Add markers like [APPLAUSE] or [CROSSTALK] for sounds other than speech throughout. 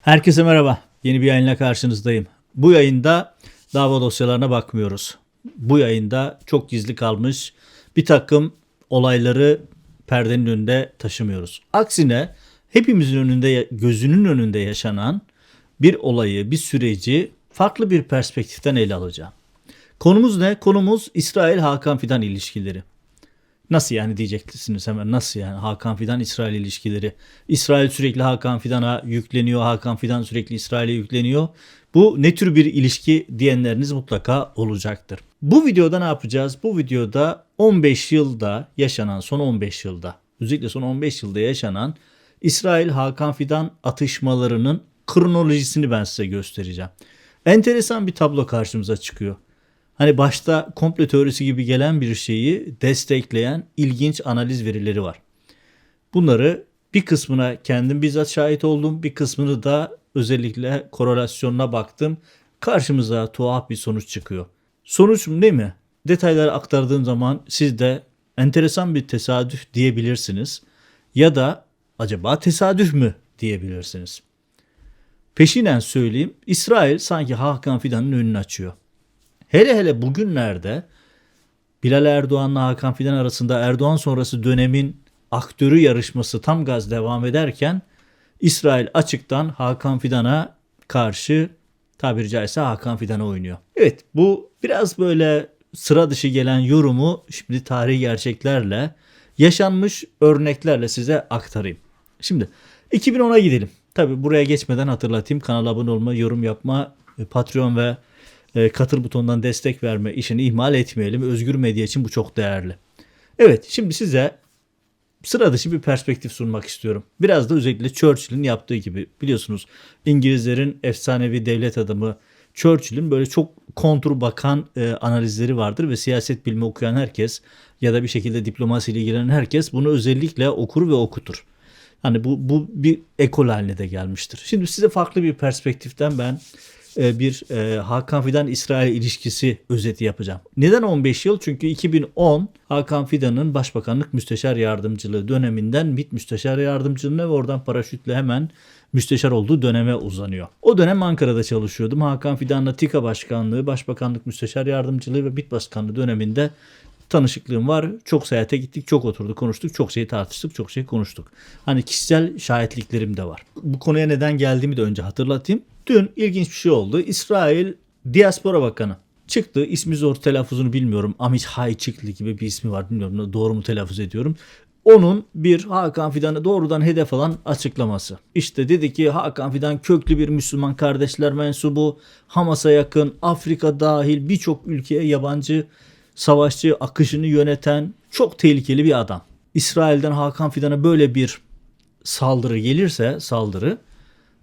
Herkese merhaba. Yeni bir yayınla karşınızdayım. Bu yayında dava dosyalarına bakmıyoruz. Bu yayında çok gizli kalmış bir takım olayları perdenin önünde taşımıyoruz. Aksine hepimizin önünde gözünün önünde yaşanan bir olayı, bir süreci farklı bir perspektiften ele alacağım. Konumuz ne? Konumuz İsrail Hakan Fidan ilişkileri. Nasıl yani diyeceksiniz hemen nasıl yani Hakan Fidan İsrail ilişkileri. İsrail sürekli Hakan Fidan'a yükleniyor. Hakan Fidan sürekli İsrail'e yükleniyor. Bu ne tür bir ilişki diyenleriniz mutlaka olacaktır. Bu videoda ne yapacağız? Bu videoda 15 yılda yaşanan son 15 yılda özellikle son 15 yılda yaşanan İsrail Hakan Fidan atışmalarının kronolojisini ben size göstereceğim. Enteresan bir tablo karşımıza çıkıyor hani başta komple teorisi gibi gelen bir şeyi destekleyen ilginç analiz verileri var. Bunları bir kısmına kendim bizzat şahit oldum, bir kısmını da özellikle korelasyonuna baktım. Karşımıza tuhaf bir sonuç çıkıyor. Sonuç ne mi? Detayları aktardığım zaman siz de enteresan bir tesadüf diyebilirsiniz ya da acaba tesadüf mü diyebilirsiniz. Peşinen söyleyeyim İsrail sanki Hakan Fidan'ın önünü açıyor. Hele hele bugünlerde Bilal Erdoğan'la Hakan Fidan arasında Erdoğan sonrası dönemin aktörü yarışması tam gaz devam ederken İsrail açıktan Hakan Fidan'a karşı tabiri caizse Hakan Fidan'a oynuyor. Evet bu biraz böyle sıra dışı gelen yorumu şimdi tarihi gerçeklerle yaşanmış örneklerle size aktarayım. Şimdi 2010'a gidelim. Tabi buraya geçmeden hatırlatayım kanala abone olma, dışı yapma, Patreon ve e, katıl butonundan destek verme işini ihmal etmeyelim. Özgür medya için bu çok değerli. Evet şimdi size sıra dışı bir perspektif sunmak istiyorum. Biraz da özellikle Churchill'in yaptığı gibi biliyorsunuz İngilizlerin efsanevi devlet adamı Churchill'in böyle çok kontur bakan e, analizleri vardır ve siyaset bilimi okuyan herkes ya da bir şekilde diplomasiyle ilgilenen herkes bunu özellikle okur ve okutur. Hani bu, bu bir ekol haline de gelmiştir. Şimdi size farklı bir perspektiften ben bir e, Hakan Fidan İsrail ilişkisi özeti yapacağım. Neden 15 yıl? Çünkü 2010 Hakan Fidan'ın başbakanlık müsteşar yardımcılığı döneminden MİT müsteşar yardımcılığına ve oradan paraşütle hemen müsteşar olduğu döneme uzanıyor. O dönem Ankara'da çalışıyordum. Hakan Fidan'la TİKA başkanlığı, başbakanlık müsteşar yardımcılığı ve MİT başkanlığı döneminde tanışıklığım var. Çok seyahate gittik, çok oturduk, konuştuk, çok şey tartıştık, çok şey konuştuk. Hani kişisel şahitliklerim de var. Bu konuya neden geldiğimi de önce hatırlatayım. Dün ilginç bir şey oldu. İsrail Diaspora Bakanı çıktı. İsmi zor telaffuzunu bilmiyorum. Amit Hayçıklı gibi bir ismi var. Bilmiyorum doğru mu telaffuz ediyorum. Onun bir Hakan Fidan'ı doğrudan hedef alan açıklaması. İşte dedi ki Hakan Fidan köklü bir Müslüman kardeşler mensubu, Hamas'a yakın, Afrika dahil birçok ülkeye yabancı savaşçı akışını yöneten çok tehlikeli bir adam. İsrail'den Hakan Fidan'a böyle bir saldırı gelirse saldırı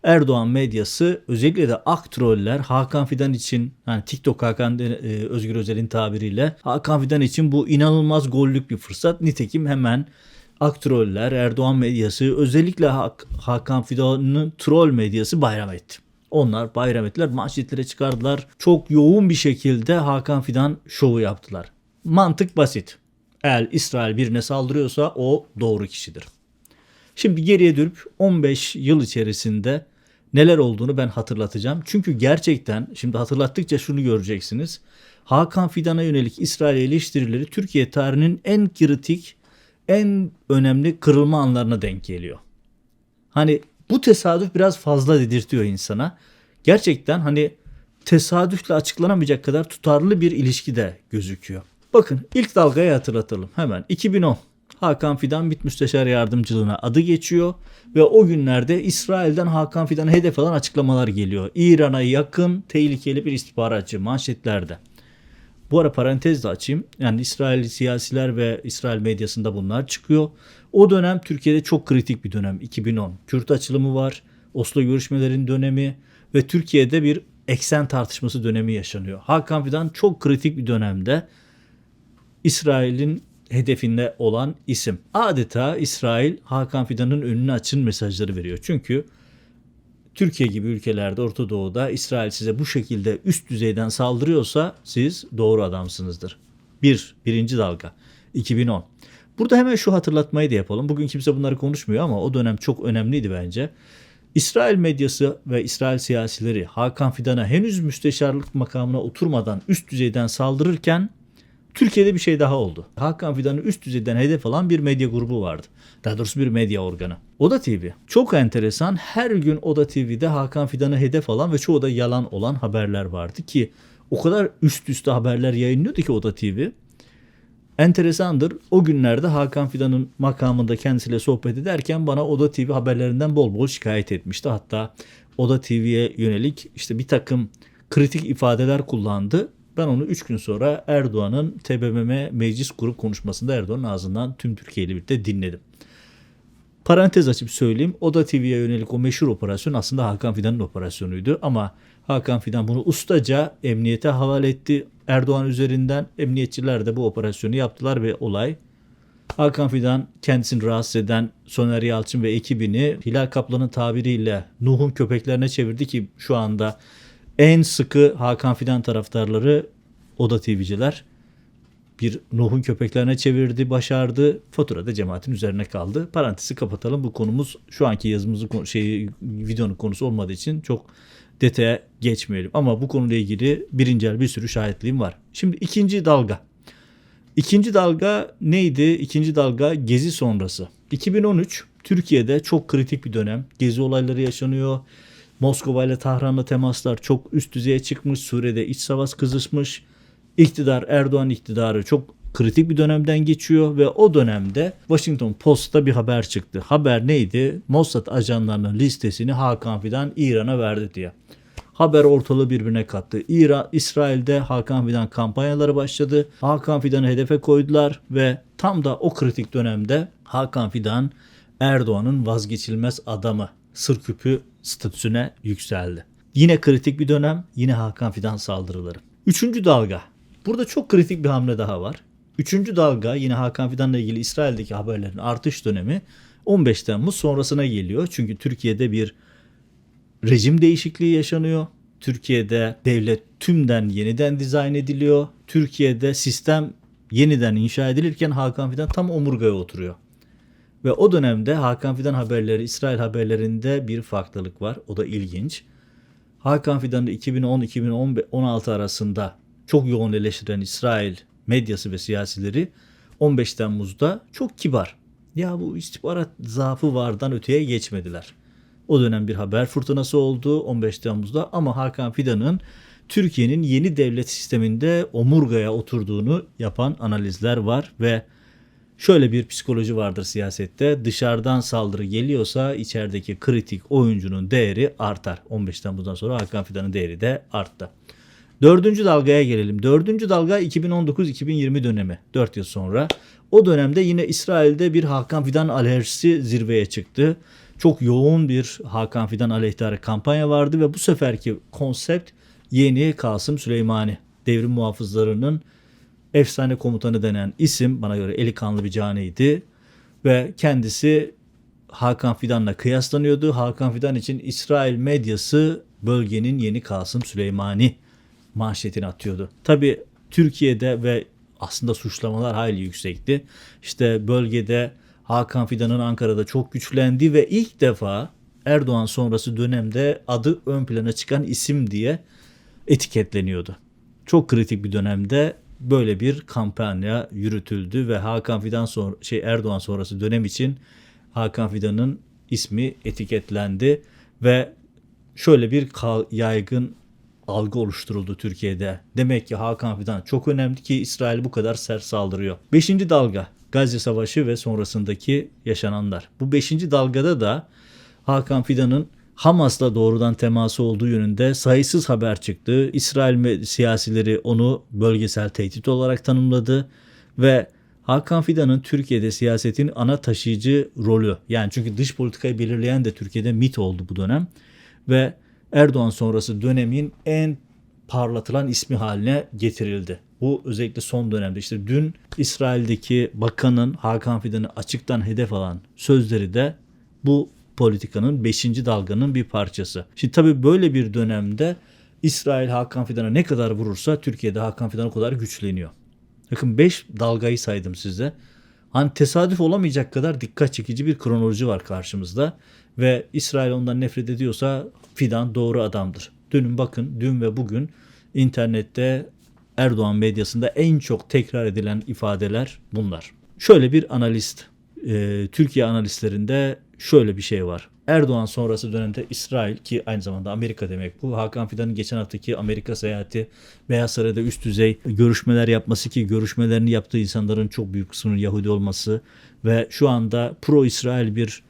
Erdoğan medyası özellikle de ak troller Hakan Fidan için yani TikTok Hakan e, Özgür Özel'in tabiriyle Hakan Fidan için bu inanılmaz gollük bir fırsat. Nitekim hemen ak troller Erdoğan medyası özellikle Hak, Hakan Fidan'ın troll medyası bayram etti. Onlar bayram ettiler, manşetlere çıkardılar. Çok yoğun bir şekilde Hakan Fidan şovu yaptılar. Mantık basit. Eğer İsrail birine saldırıyorsa o doğru kişidir. Şimdi geriye dönüp 15 yıl içerisinde neler olduğunu ben hatırlatacağım. Çünkü gerçekten şimdi hatırlattıkça şunu göreceksiniz. Hakan Fidan'a yönelik İsrail eleştirileri Türkiye tarihinin en kritik, en önemli kırılma anlarına denk geliyor. Hani bu tesadüf biraz fazla dedirtiyor insana. Gerçekten hani tesadüfle açıklanamayacak kadar tutarlı bir ilişki de gözüküyor. Bakın ilk dalgayı hatırlatalım hemen 2010 Hakan Fidan MİT Müsteşar Yardımcılığına adı geçiyor ve o günlerde İsrail'den Hakan Fidan'a hedef alan açıklamalar geliyor. İran'a yakın tehlikeli bir istihbaratçı manşetlerde. Bu ara parantez de açayım. Yani İsrail siyasiler ve İsrail medyasında bunlar çıkıyor. O dönem Türkiye'de çok kritik bir dönem 2010. Kürt açılımı var, Oslo görüşmelerin dönemi ve Türkiye'de bir eksen tartışması dönemi yaşanıyor. Hakan Fidan çok kritik bir dönemde İsrail'in hedefinde olan isim. Adeta İsrail Hakan Fidan'ın önünü açın mesajları veriyor. Çünkü Türkiye gibi ülkelerde Orta Doğu'da İsrail size bu şekilde üst düzeyden saldırıyorsa siz doğru adamsınızdır. Bir, birinci dalga 2010. Burada hemen şu hatırlatmayı da yapalım. Bugün kimse bunları konuşmuyor ama o dönem çok önemliydi bence. İsrail medyası ve İsrail siyasileri Hakan Fidan'a henüz müsteşarlık makamına oturmadan üst düzeyden saldırırken Türkiye'de bir şey daha oldu. Hakan Fidan'ı üst düzeyden hedef alan bir medya grubu vardı. Daha doğrusu bir medya organı. Oda TV. Çok enteresan. Her gün Oda TV'de Hakan Fidan'ı hedef alan ve çoğu da yalan olan haberler vardı ki o kadar üst üste haberler yayınlıyordu ki Oda TV. Enteresandır. O günlerde Hakan Fidan'ın makamında kendisiyle sohbet ederken bana Oda TV haberlerinden bol bol şikayet etmişti. Hatta Oda TV'ye yönelik işte bir takım kritik ifadeler kullandı. Ben onu 3 gün sonra Erdoğan'ın TBMM meclis grup konuşmasında Erdoğan'ın ağzından tüm Türkiye ile birlikte dinledim. Parantez açıp söyleyeyim. Oda TV'ye yönelik o meşhur operasyon aslında Hakan Fidan'ın operasyonuydu. Ama Hakan Fidan bunu ustaca emniyete havale etti. Erdoğan üzerinden emniyetçiler de bu operasyonu yaptılar ve olay Hakan Fidan kendisini rahatsız eden Soner Yalçın ve ekibini Hilal Kaplan'ın tabiriyle Nuh'un köpeklerine çevirdi ki şu anda en sıkı Hakan Fidan taraftarları Oda TV'ciler bir Nuh'un köpeklerine çevirdi, başardı. Fatura da cemaatin üzerine kaldı. Parantezi kapatalım. Bu konumuz şu anki yazımızın şey videonun konusu olmadığı için çok detaya geçmeyelim. Ama bu konuyla ilgili birincel bir sürü şahitliğim var. Şimdi ikinci dalga. İkinci dalga neydi? İkinci dalga gezi sonrası. 2013 Türkiye'de çok kritik bir dönem. Gezi olayları yaşanıyor. Moskova ile Tahran'la temaslar çok üst düzeye çıkmış. Suriye'de iç savaş kızışmış. İktidar Erdoğan iktidarı çok kritik bir dönemden geçiyor ve o dönemde Washington Post'ta bir haber çıktı. Haber neydi? Mossad ajanlarının listesini Hakan Fidan İran'a verdi diye. Haber ortalığı birbirine kattı. İran, İsrail'de Hakan Fidan kampanyaları başladı. Hakan Fidan'ı hedefe koydular ve tam da o kritik dönemde Hakan Fidan Erdoğan'ın vazgeçilmez adamı, sır küpü statüsüne yükseldi. Yine kritik bir dönem, yine Hakan Fidan saldırıları. Üçüncü dalga. Burada çok kritik bir hamle daha var. Üçüncü dalga yine Hakan Fidan'la ilgili İsrail'deki haberlerin artış dönemi 15 Temmuz sonrasına geliyor. Çünkü Türkiye'de bir rejim değişikliği yaşanıyor. Türkiye'de devlet tümden yeniden dizayn ediliyor. Türkiye'de sistem yeniden inşa edilirken Hakan Fidan tam omurgaya oturuyor. Ve o dönemde Hakan Fidan haberleri İsrail haberlerinde bir farklılık var. O da ilginç. Hakan Fidan'ı 2010-2016 arasında çok yoğun eleştiren İsrail medyası ve siyasileri 15 Temmuz'da çok kibar. Ya bu istihbarat zaafı vardan öteye geçmediler. O dönem bir haber fırtınası oldu 15 Temmuz'da ama Hakan Fidan'ın Türkiye'nin yeni devlet sisteminde omurgaya oturduğunu yapan analizler var ve şöyle bir psikoloji vardır siyasette. Dışarıdan saldırı geliyorsa içerideki kritik oyuncunun değeri artar. 15 Temmuz'dan sonra Hakan Fidan'ın değeri de arttı. Dördüncü dalgaya gelelim. Dördüncü dalga 2019-2020 dönemi. 4 yıl sonra. O dönemde yine İsrail'de bir Hakan Fidan alerjisi zirveye çıktı. Çok yoğun bir Hakan Fidan aleyhtarı kampanya vardı ve bu seferki konsept yeni Kasım Süleymani. Devrim muhafızlarının efsane komutanı denen isim bana göre eli kanlı bir caniydi. Ve kendisi Hakan Fidan'la kıyaslanıyordu. Hakan Fidan için İsrail medyası bölgenin yeni Kasım Süleymani manşetini atıyordu. Tabi Türkiye'de ve aslında suçlamalar hayli yüksekti. İşte bölgede Hakan Fidan'ın Ankara'da çok güçlendi ve ilk defa Erdoğan sonrası dönemde adı ön plana çıkan isim diye etiketleniyordu. Çok kritik bir dönemde böyle bir kampanya yürütüldü ve Hakan Fidan sonra şey Erdoğan sonrası dönem için Hakan Fidan'ın ismi etiketlendi ve şöyle bir yaygın algı oluşturuldu Türkiye'de. Demek ki Hakan Fidan çok önemli ki İsrail bu kadar sert saldırıyor. Beşinci dalga Gazze Savaşı ve sonrasındaki yaşananlar. Bu beşinci dalgada da Hakan Fidan'ın Hamas'la doğrudan teması olduğu yönünde sayısız haber çıktı. İsrail siyasileri onu bölgesel tehdit olarak tanımladı ve Hakan Fidan'ın Türkiye'de siyasetin ana taşıyıcı rolü yani çünkü dış politikayı belirleyen de Türkiye'de MIT oldu bu dönem ve Erdoğan sonrası dönemin en parlatılan ismi haline getirildi. Bu özellikle son dönemde işte dün İsrail'deki bakanın Hakan Fidan'ı açıktan hedef alan sözleri de bu politikanın 5. dalganın bir parçası. Şimdi tabii böyle bir dönemde İsrail Hakan Fidan'a ne kadar vurursa Türkiye'de Hakan Fidan o kadar güçleniyor. Bakın 5 dalgayı saydım size. Hani tesadüf olamayacak kadar dikkat çekici bir kronoloji var karşımızda. Ve İsrail ondan nefret ediyorsa Fidan doğru adamdır. Dünün bakın dün ve bugün internette Erdoğan medyasında en çok tekrar edilen ifadeler bunlar. Şöyle bir analist, e, Türkiye analistlerinde şöyle bir şey var. Erdoğan sonrası dönemde İsrail ki aynı zamanda Amerika demek bu. Hakan Fidan'ın geçen haftaki Amerika seyahati Beyaz Saray'da üst düzey görüşmeler yapması ki görüşmelerini yaptığı insanların çok büyük kısmının Yahudi olması ve şu anda pro İsrail bir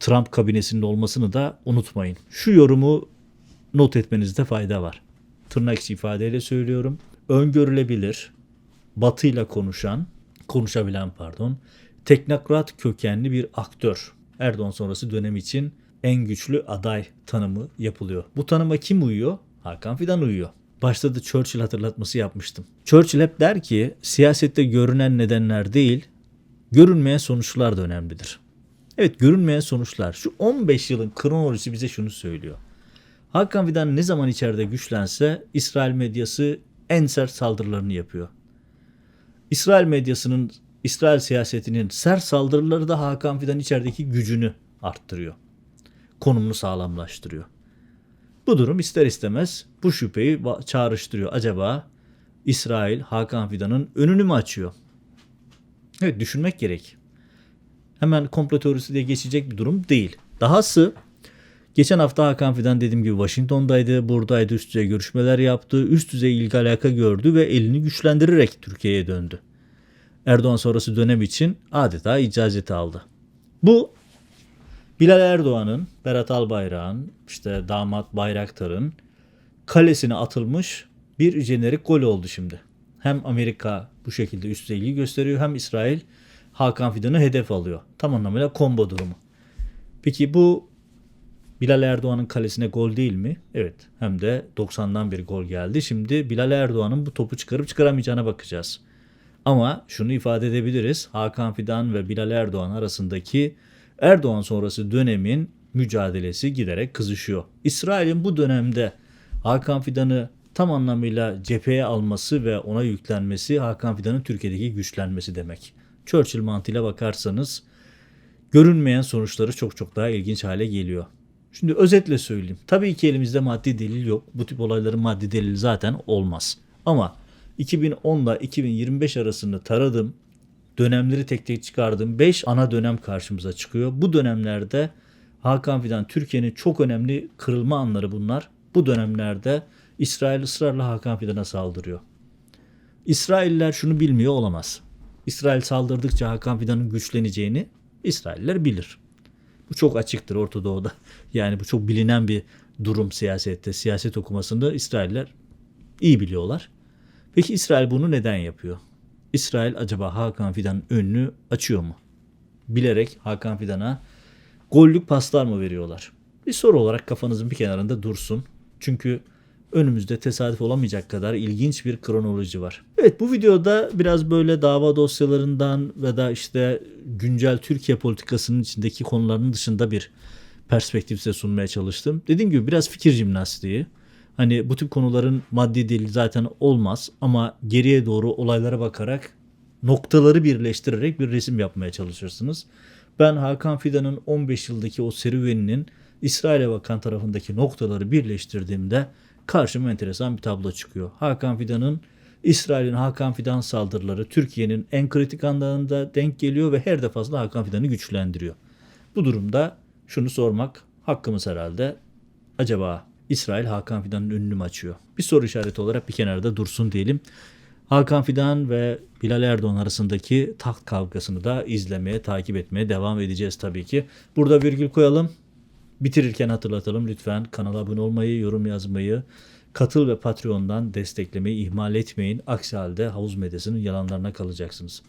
Trump kabinesinin olmasını da unutmayın. Şu yorumu not etmenizde fayda var. Tırnak içi ifadeyle söylüyorum. Öngörülebilir, batıyla konuşan, konuşabilen pardon, teknokrat kökenli bir aktör. Erdoğan sonrası dönem için en güçlü aday tanımı yapılıyor. Bu tanıma kim uyuyor? Hakan Fidan uyuyor. Başta da Churchill hatırlatması yapmıştım. Churchill hep der ki siyasette görünen nedenler değil, görünmeyen sonuçlar da önemlidir. Evet görünmeyen sonuçlar. Şu 15 yılın kronolojisi bize şunu söylüyor. Hakan Fidan ne zaman içeride güçlense İsrail medyası en sert saldırılarını yapıyor. İsrail medyasının, İsrail siyasetinin sert saldırıları da Hakan Fidan içerideki gücünü arttırıyor. Konumunu sağlamlaştırıyor. Bu durum ister istemez bu şüpheyi çağrıştırıyor. Acaba İsrail Hakan Fidan'ın önünü mü açıyor? Evet düşünmek gerek. Hemen komplo teorisi diye geçecek bir durum değil. Dahası geçen hafta Hakan Fidan dediğim gibi Washington'daydı, buradaydı, üst düzey görüşmeler yaptı, üst düzey ilgi alaka gördü ve elini güçlendirerek Türkiye'ye döndü. Erdoğan sonrası dönem için adeta icazeti aldı. Bu Bilal Erdoğan'ın, Berat Albayrak'ın, işte damat Bayraktar'ın kalesine atılmış bir jenerik gol oldu şimdi. Hem Amerika bu şekilde üst düzey ilgi gösteriyor hem İsrail Hakan Fidan'ı hedef alıyor. Tam anlamıyla combo durumu. Peki bu Bilal Erdoğan'ın kalesine gol değil mi? Evet. Hem de 90'dan bir gol geldi. Şimdi Bilal Erdoğan'ın bu topu çıkarıp çıkaramayacağına bakacağız. Ama şunu ifade edebiliriz. Hakan Fidan ve Bilal Erdoğan arasındaki Erdoğan sonrası dönemin mücadelesi giderek kızışıyor. İsrail'in bu dönemde Hakan Fidan'ı tam anlamıyla cepheye alması ve ona yüklenmesi Hakan Fidan'ın Türkiye'deki güçlenmesi demek. Churchill mantığıyla bakarsanız görünmeyen sonuçları çok çok daha ilginç hale geliyor. Şimdi özetle söyleyeyim. Tabii ki elimizde maddi delil yok. Bu tip olayların maddi delili zaten olmaz. Ama 2010 ile 2025 arasında taradım. Dönemleri tek tek çıkardım. 5 ana dönem karşımıza çıkıyor. Bu dönemlerde Hakan Fidan Türkiye'nin çok önemli kırılma anları bunlar. Bu dönemlerde İsrail ısrarla Hakan Fidan'a saldırıyor. İsrailler şunu bilmiyor olamaz. İsrail saldırdıkça Hakan Fidan'ın güçleneceğini İsrailler bilir. Bu çok açıktır Orta Doğu'da. [LAUGHS] Yani bu çok bilinen bir durum siyasette. Siyaset okumasında İsrailler iyi biliyorlar. Peki İsrail bunu neden yapıyor? İsrail acaba Hakan Fidan'ın önünü açıyor mu? Bilerek Hakan Fidan'a gollük paslar mı veriyorlar? Bir soru olarak kafanızın bir kenarında dursun. Çünkü önümüzde tesadüf olamayacak kadar ilginç bir kronoloji var. Evet bu videoda biraz böyle dava dosyalarından ve da işte güncel Türkiye politikasının içindeki konuların dışında bir perspektif size sunmaya çalıştım. Dediğim gibi biraz fikir jimnastiği. Hani bu tip konuların maddi delili zaten olmaz ama geriye doğru olaylara bakarak noktaları birleştirerek bir resim yapmaya çalışırsınız. Ben Hakan Fidan'ın 15 yıldaki o serüveninin İsrail'e bakan tarafındaki noktaları birleştirdiğimde karşıma enteresan bir tablo çıkıyor. Hakan Fidan'ın İsrail'in Hakan Fidan saldırıları Türkiye'nin en kritik anlarında denk geliyor ve her defasında Hakan Fidan'ı güçlendiriyor. Bu durumda şunu sormak hakkımız herhalde. Acaba İsrail Hakan Fidan'ın önünü mü açıyor? Bir soru işareti olarak bir kenarda dursun diyelim. Hakan Fidan ve Bilal Erdoğan arasındaki taht kavgasını da izlemeye, takip etmeye devam edeceğiz tabii ki. Burada virgül koyalım. Bitirirken hatırlatalım lütfen kanala abone olmayı, yorum yazmayı, katıl ve Patreon'dan desteklemeyi ihmal etmeyin. Aksi halde havuz medyasının yalanlarına kalacaksınız.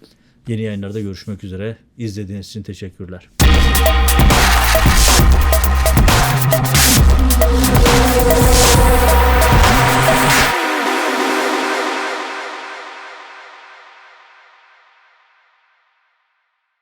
Yeni yayınlarda görüşmek üzere. İzlediğiniz için teşekkürler.